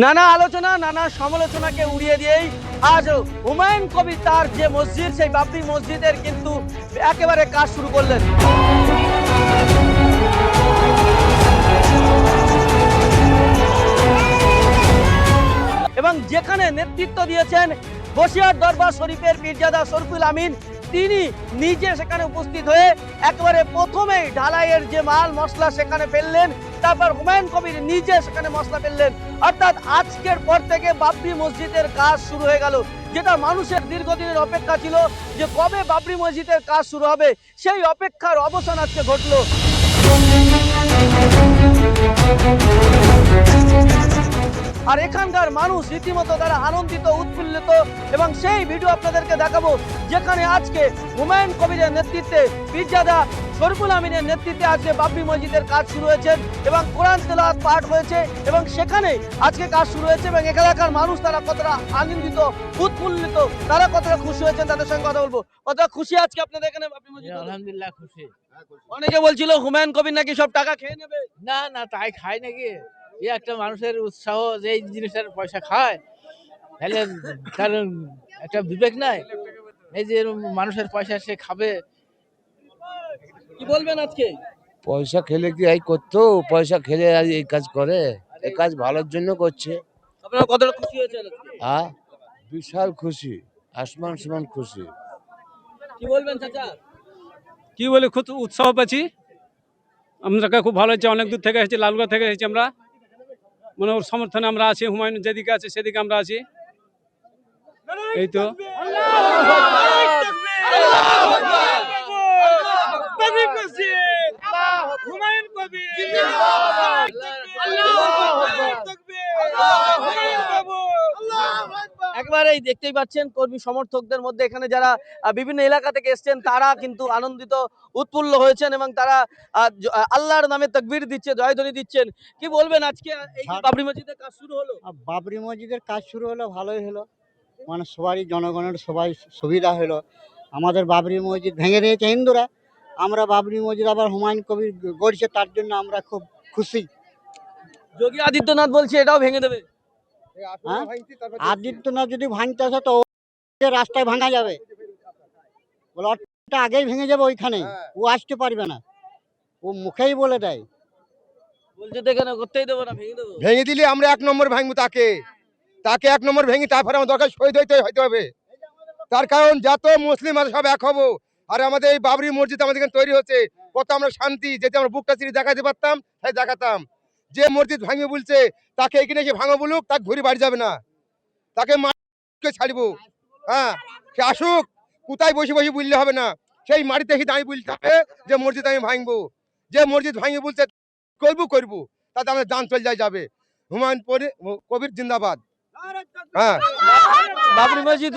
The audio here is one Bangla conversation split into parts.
নানা আলোচনা, নানা সমালোচনাকে উড়িয়ে দিয়েই আজ হুমায়ুন কবি তার যে মসজিদ, সেই বাবরি মসজিদের কিন্তু একেবারে কাজ শুরু করলেন। এবং যেখানে নেতৃত্ব দিয়েছেন বসিয়ার দরবার শরীফের পীরজাদা শরফুল আমিন, তিনি নিজে সেখানে উপস্থিত হয়ে একেবারে প্রথমেই ঢালাইয়ের যে মাল মশলা সেখানে ফেললেন। তারপর হুমায়ুন কবির নিজে সেখানে মশলা ফেললেন। অর্থাৎ আজকের পর থেকে বাবরি মসজিদের কাজ শুরু হয়ে গেল। যেটা মানুষের দীর্ঘদিনের অপেক্ষা ছিল যে কবে বাবরি মসজিদের কাজ শুরু হবে, সেই অপেক্ষার অবসান আজকে ঘটলো। আর এখানকার মানুষ রীতিমতো তারা আনন্দিত উৎফুল্লিত এবং সেই ভিডিও আপনাদেরকে দেখাবো যেখানে আজকে হুমায়ুন কবিরের নেতৃত্বে পীরজাদা শরফুল আমিনের নেতৃত্বে আজকে বাবরি মসজিদের কাজ শুরু হয়েছে এবং কোরআন তেলাওয়াত পাঠ হয়েছে এবং সেখানে আজকে কাজ শুরু হয়েছে এবং এখানকার মানুষ তারা কতটা আনন্দিত উৎফুল্লিত তারা কতটা খুশি হয়েছেন তাদের সঙ্গে কথা বলব। কতটা খুশি আজকে আপনাদের এখানে বাবরি মসজিদ আলহামদুলিল্লাহ খুশি। অনেকে বলছিল হুমায়ুন কবির নাকি সব টাকা খেয়ে নেবে। না না তাই খায় নাকি? এই একটা মানুষের উৎসাহ যে এই জিনিসটার পয়সা খায় তাহলে তার একটা বিবেক নাই। এই যে মানুষের পয়সা সে খাবে কি বলবেন আজকে? পয়সা খেলে কি এই করতো? পয়সা খেলে আজ এই কাজ করে এই কাজ ভালোর জন্য করছে। আপনারা কতটা খুশি হয়েছেন আজকে? হ্যাঁ বিশাল খুশি আসমান সমান খুশি। কি বলবেন চাচা? কি বলে খুব উৎসাহ পাচ্ছি। আমাদেরকে খুব ভালো হচ্ছে অনেক দূর থেকে এসেছি লালগড় থেকে এসেছি আমরা। মানে ওর সমর্থনে আমরা আছি হুমায়ুন যেদিকে আছে সেদিকে আমরা আছি। এই তো। একবারেই দেখতেই পাচ্ছেন কর্মী সমর্থকদের মধ্যে এখানে যারা বিভিন্ন এলাকা থেকে এসেছেন তারা কিন্তু আনন্দিত উৎফুল্ল হয়েছেন এবং তারা আল্লাহর নামে তকবির দিচ্ছে জয়ধ্বনি দিচ্ছেন। কি বলবেন আজকে? এই বাবরি মসজিদের কাজ শুরু হলো। বাবরি মসজিদের কাজ শুরু হলো ভালোই হলো। মানে সবারই জনগণের সবাই সুবিধা হলো। আমাদের বাবরি মসজিদ ভেঙে দিয়েছে হিন্দুরা। আমরা বাবরি মসজিদ আবার হুমায়ুন কবির গড়ছে তার জন্য আমরা খুব খুশি। যোগী আদিত্যনাথ বলছে এটাও ভেঙে দেবে। হ্যাঁ? আদিত্যনাথ যদি ভাঙতে আসে তো রাস্তায় ভাঙা যাবে। আগেই ভেঙে যাবে ওইখানেই ও আসতে পারবে না। ও মুখেই বলে দেয়। বলছে তো এখানে করতেই দেবো না ভেঙে দেবো। ভেঙে দিলে আমরা এক নম্বর ভাঙবো তাকে। তাকে এক নম্বর ভেঙে তারপরে আমার দরকার শহীদ হইতে হইতে হবে। তার কারণ যত মুসলিম আছে সব এক হব। আর আমাদের এই বাবরি মসজিদ আমাদের এখানে তৈরি হচ্ছে। কত আমরা শান্তি যেতে আমরা বুকটা চিরি দেখাতে পারতাম তাই দেখাতাম। যে মসজিদ ভাঙবে বলছে তাকে এখানে এসে ভাঙো বলুক তাকে ঘুরে বাড়ি যাবে না। তাকে মাকে ছাড়বো? হ্যাঁ সে আসুক কোথায় বসে বসে বললে হবে না। সেই মাটিতে এসে দাঁড়িয়ে বলতে হবে যে মসজিদ আমি ভাঙবো। যে মসজিদ ভাঙবে বলছে করব করব। তাতে আমাদের দান চলে যায় যাবে। হুমায়ুন পরি- কবির জিন্দাবাদ। হ্যাঁ। বাবরি মসজিদ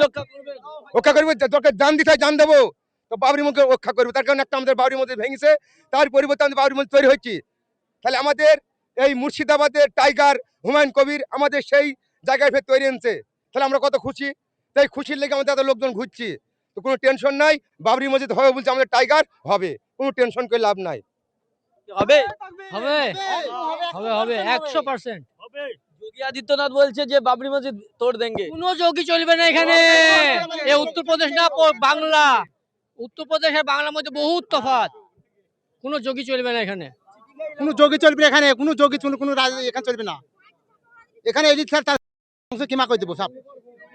রক্ষা করবে। তোকে জান দিতে হয় জান দেবো। তো বাবরি মধ্যে রক্ষা করব। তার কারণে একটা আমাদের বাবরি মধ্যে ভেঙেছে তার পরিবর্তে আমাদের বাবরি মধ্যে তৈরি হচ্ছে তাহলে আমাদের এই মুর্শিদাবাদের টাইগার হুমায়ুন কবির আমাদের সেই জায়গায় ফের তৈরি এনেছে। তাহলে আমরা কত খুশি? তাই খুশির লেগে আমাদের এত লোকজন ঘুরছি। তো কোনো টেনশন নাই বাবরি মসজিদ হবে বলছে আমাদের টাইগার হবে। কোনো টেনশন করে লাভ নাই। হবে? হবে? হবে হবে একশো পার্সেন্ট যোগী আদিত্যনাথ বলছে যে বাবরি মসজিদ তোড় দেঙ্গে। কোনো যোগী চলবে না এখানে। এ উত্তরপ্রদেশ না বাংলা। উত্তরপ্রদেশ আর বাংলার মধ্যে বহুত তফাত কোনো যোগী চলবে না এখানে। কোনো যোগী চলবে না এখানে কোনো যোগী চলবে কোনো রাজ- এখানে চলবে না। এখানে এলি স্যার তার অংশ কিমা করে দেবো সব?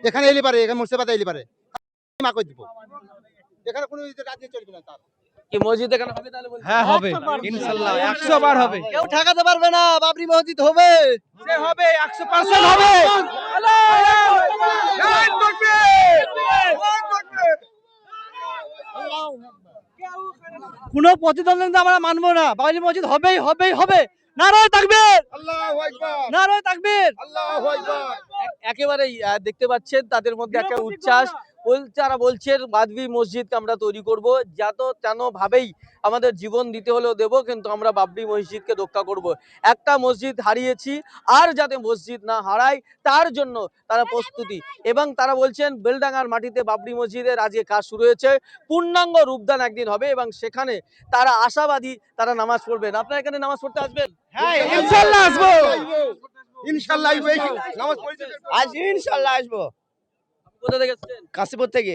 এখানে এলি পারে এখানে মুর্শিদাবাদে এলি পারে। কিমা করে দেবো? এখানে কোনো রাজ্যে চলবে না তার। কি মসজিদ এখানে হবে তাহলে হ্যাঁ হবে। বার হবে। কেউ ঠেকাতে পারবে না বাবরি মসজিদ হবে। সে হবে একশো পার্সেন্ট হবে। কোনো প্রতিদ্বন্দ্বিতা আমরা মানবো না। বাঙালি মসজিদ হবেই হবেই হবে। নারায় থাকবে আল্লাহু আকবার। নারায় থাকবে আল্লাহু আকবার। একেবারেই দেখতে পাচ্ছেন তাদের মধ্যে একটা উচ্ছ্বাস। তারা বলছেন বাদবি মসজিদকে আমরা তৈরি করব যত তেন ভাবেই আমাদের জীবন দিতে হলেও দেবো কিন্তু আমরা বাবরি মসজিদকে রক্ষা করব। একটা মসজিদ হারিয়েছি আর যাতে মসজিদ না হারায় তার জন্য তারা প্রস্তুতি। এবং তারা বলছেন বেলডাঙ্গার মাটিতে বাবরি মসজিদের আজকে কাজ শুরু হয়েছে পূর্ণাঙ্গ রূপদান একদিন হবে এবং সেখানে তারা আশাবাদী তারা নামাজ পড়বেন। আপনারা এখানে নামাজ পড়তে আসবেন? ইনশাল্লাহ আসব। ইনশাল্লাহ আসব। নামাজ আজ ইনশাল্লাহ আসব। কোথা থেকে এসেছেন কাশীপুর থেকে।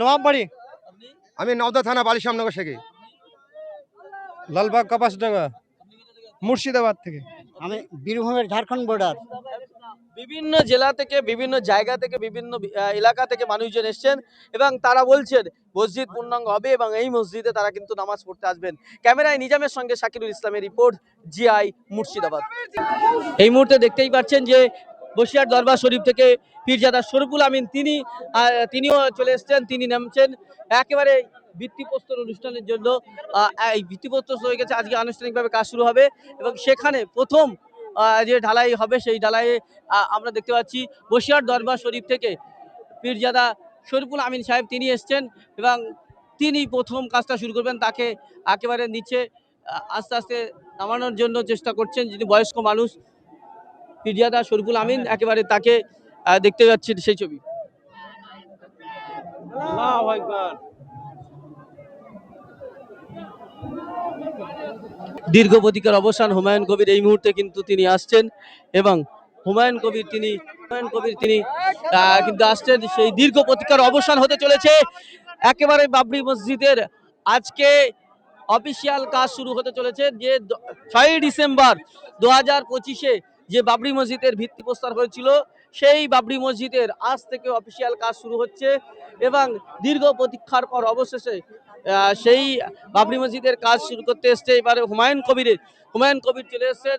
নবাববাড়ি আমি নওদা থানা বালিশামনগর থেকে। লালবাগ কাপাসডাঙ্গা মুর্শিদাবাদ থেকে। আমি বীরভূমের ঝাড়খণ্ড বর্ডার বিভিন্ন জেলা থেকে বিভিন্ন জায়গা থেকে বিভিন্ন এলাকা থেকে মানুষজন এসেছেন এবং তারা বলছেন মসজিদ পূর্ণাঙ্গ হবে এবং এই মসজিদে তারা কিন্তু নামাজ পড়তে আসবেন। ক্যামেরায় নিজামের সঙ্গে শাকিরুল ইসলামের রিপোর্ট জিআই মুর্শিদাবাদ। এই মুহূর্তে দেখতেই পাচ্ছেন যে বসিয়ার দরবার শরীফ থেকে পীরজাদা শরীফুল আমিন তিনি তিনিও চলে এসছেন, তিনি নামছেন। একেবারে ভিত্তিপ্রস্তর অনুষ্ঠানের জন্য এই ভিত্তিপ্রস্তর হয়ে গেছে, আজকে আনুষ্ঠানিকভাবে কাজ শুরু হবে। এবং সেখানে প্রথম যে ঢালাই হবে, সেই ঢালাইয়ে আমরা দেখতে পাচ্ছি বসিয়ার দরবার শরীফ থেকে পীরজাদা শরীফুল আমিন সাহেব তিনি এসছেন এবং তিনি প্রথম কাজটা শুরু করবেন, তাকে একেবারে নিচে আস্তে আস্তে নামানোর জন্য চেষ্টা করছেন যিনি বয়স্ক মানুষ। পীরজাদা শরীফুল আমিন, একেবারে তাকে দেখতে পাচ্ছেন সেই ছবি। দীর্ঘ প্রতীকের অবসান হুমায়ুন কবির এই মুহূর্তে কিন্তু তিনি আসছেন এবং হুমায়ুন কবির তিনি, হুমায়ুন কবির তিনি কিন্তু আসছেন সেই দীর্ঘ প্রতীক্ষার অবসান হতে চলেছে। একেবারে বাবরি মসজিদের আজকে অফিসিয়াল কাজ শুরু হতে চলেছে। যে ছয়ই ডিসেম্বর দু হাজার পঁচিশে যে বাবরি মসজিদের ভিত্তিপ্রস্তর হয়েছিল সেই বাবরি মসজিদের আজ থেকে অফিসিয়াল কাজ শুরু হচ্ছে এবং দীর্ঘ প্রতীক্ষার পর অবশেষে সেই বাবরি মসজিদের কাজ শুরু করতে এসছে। এবারে হুমায়ুন কবিরের, হুমায়ুন কবির চলে এসছেন।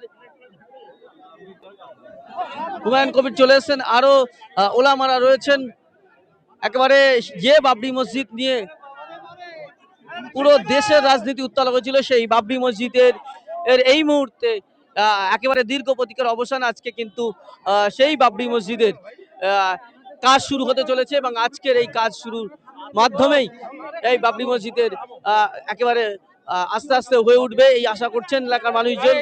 হুমায়ুন কবির চলে এসছেন। আরও ওলামারা রয়েছেন। একেবারে যে বাবরি মসজিদ নিয়ে পুরো দেশের রাজনীতি উত্তাল হয়েছিল, সেই বাবরি মসজিদের, এর এই মুহূর্তে একেবারে দীর্ঘ প্রতীকের অবসান আজকে কিন্তু সেই বাবরি মসজিদের কাজ শুরু হতে চলেছে এবং আজকের এই কাজ শুরুর মাধ্যমেই এই বাবরি মসজিদের একেবারে আস্তে আস্তে হয়ে উঠবে। এই আশা করছেন এলাকার মানুষজন।